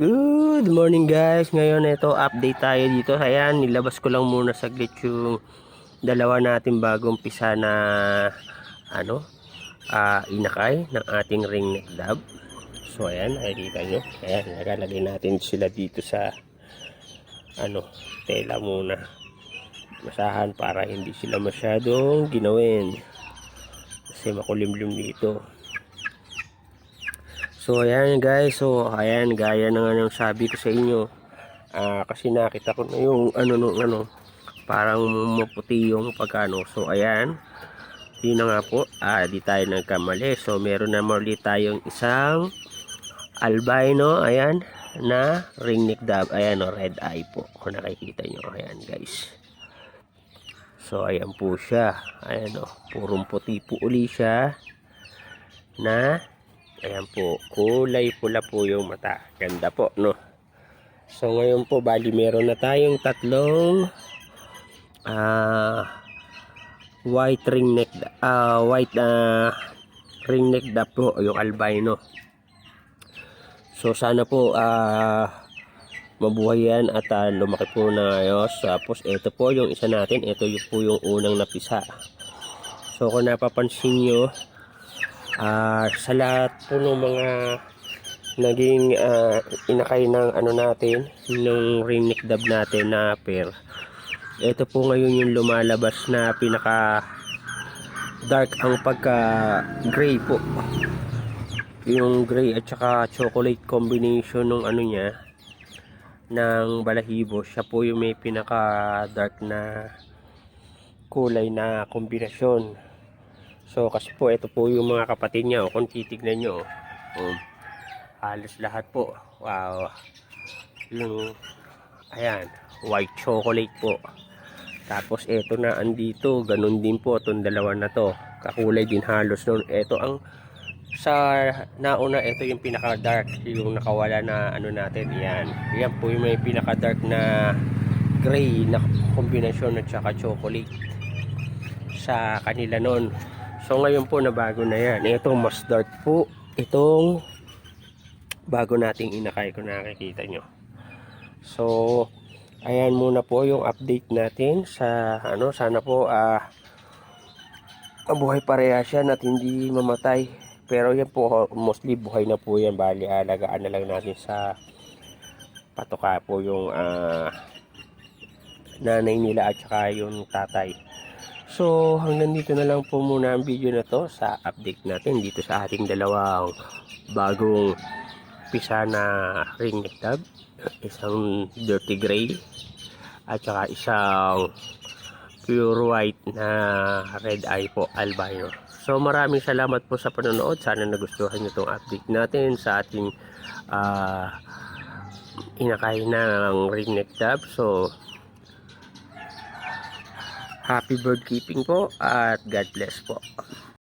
Good morning guys. Ngayon ito update tayo dito. Ayan, nilabas ko lang muna saglit yung dalawa natin bagong pisa na ano, ah inakay ng ating ringneck dove. So ayan, nakikita nyo. Ayan, nakalagay natin sila dito sa ano, tela muna. Masahan para hindi sila masyadong ginawin. Kasi makulimlim dito. So ayan guys, so ayan gaya ng anong sabi ko sa inyo. Ah kasi nakita ko na yung ano nung ano, parang maputi yung pagkano. So ayan. Yun na nga po, ah, di tayo nagkamali. So meron na ulit tayong isang albino, ayan, na ringneck dove. Ayan o, red eye po. Kung nakikita nyo, ayan guys. So ayan po siya. Ayan o, purong puti po uli siya na Ayan po, kulay pula po yung mata. Ganda po, no? So, ngayon po, bali meron na tayong tatlong ah white ring neck, ah white ah ring neck da po, yung albino. So, sana po, ah mabuhay yan at ah, lumaki po na ayos. Tapos, ito po yung isa natin. Ito yung po yung unang napisa. So, kung napapansin nyo, Ah, sa lahat po ng mga naging ah, inakay ng ano natin, ng ringneck dab natin na pair. Ito po ngayon yung lumalabas na pinaka dark ang pagka gray po. Yung gray at saka chocolate combination ng ano niya ng balahibo. Siya po yung may pinaka dark na kulay na kombinasyon. So kasi po ito po yung mga kapatid niya oh, kung titignan nyo oh, um, halos lahat po wow. Yung ayan white chocolate po. Tapos ito na andito ganun din po itong dalawa na to. Kakulay din halos nun ito ang sa nauna ito yung pinaka dark yung nakawala na ano natin yan yan po yung may pinaka dark na gray na kombinasyon at saka chocolate sa kanila nun So ngayon po na bago na yan. Ito mas dark po. Itong bago nating inakay kung nakikita nyo. So ayan muna po yung update natin sa ano sana po ah mabuhay pareha siya at hindi mamatay. Pero yan po mostly buhay na po yan. Bali alagaan na lang natin sa patoka po yung ah nanay nila at saka yung tatay. So, hanggang dito na lang po muna ang video na to sa update natin dito sa ating dalawang bagong pisa na ring neck dove. Isang dirty gray at saka isang pure white na red eye po albino. So, maraming salamat po sa panonood. Sana nagustuhan nyo itong update natin sa ating ah inakay ng ring neck dove. So, Happy bird keeping po at God bless po.